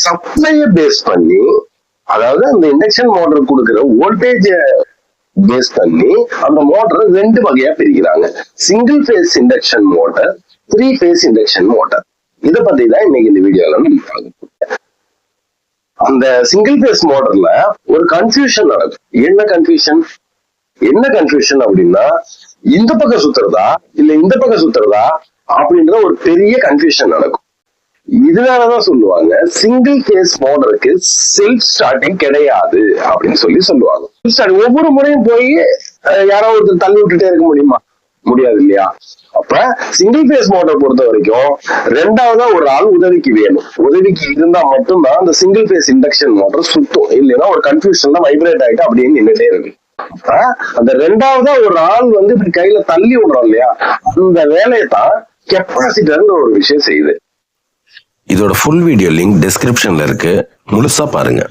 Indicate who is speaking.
Speaker 1: சப்ளைய base பண்ணி அதாவது அந்த இண்டக்ஷன் மோட்டர் கொடுக்குற வோல்டேஜ பேஸ் பண்ணி அந்த மோட்டரை ரெண்டு வகையா பிரிக்கிறாங்க. Single phase induction motor three phase induction motor இத பத்தி தான் இன்னைக்கு இந்த வீடியோல நம்ம பார்க்க அந்த சிங்கிள் ஃபேஸ் மோட்டர்ல ஒரு கன்ஃபியூஷன் நடக்கும். என்ன கன்ஃபியூஷன் என்ன கன்ஃபியூஷன் அப்படின்னா இந்த பக்கம் சுத்துறதா இல்ல இந்த பக்கம் சுத்துறதா அப்படின்ற ஒரு பெரிய கன்ஃபியூஷன் நடக்கும். இதனாலதான் சொல்லுவாங்க சிங்கிள் கேஸ் மோடருக்கு செல்ஃப் ஸ்டார்டிங் கிடையாது அப்படின்னு சொல்லி சொல்லுவாங்க. ஒவ்வொரு முறையும் போய் யாரோ ஒருத்தர் தள்ளி விட்டுட்டே இருக்க முடியுமா? முடியாது இல்லையா? அப்ப சிங்கிள் பேஸ் மோட்டர் பொறுத்த வரைக்கும் ரெண்டாவதா ஒரு ஆள் உதவிக்கு வேணும். உதவிக்கு இருந்தா மட்டும்தான் அந்த சிங்கிள் பேஸ் இண்டக்ஷன் மோட்டர் சுத்தும். இல்லைன்னா ஒரு கன்ஃபியூஷன்ல வைப்ரேட் ஆயிட்டு அப்படியே நின்னுட்டே இருக்கு. அப்ப அந்த ரெண்டாவதா ஒரு ஆள் வந்து இப்படி கையில தள்ளி விடுறோம் இல்லையா? அந்த வேலையை தான் கெப்பாசிட்டர்னு ஒரு விஷயம் செய்யுது.
Speaker 2: இதோட ஃபுல் வீடியோ லிங்க் டிஸ்கிரிப்ஷன்ல இருக்கு. முழுசா பாருங்க.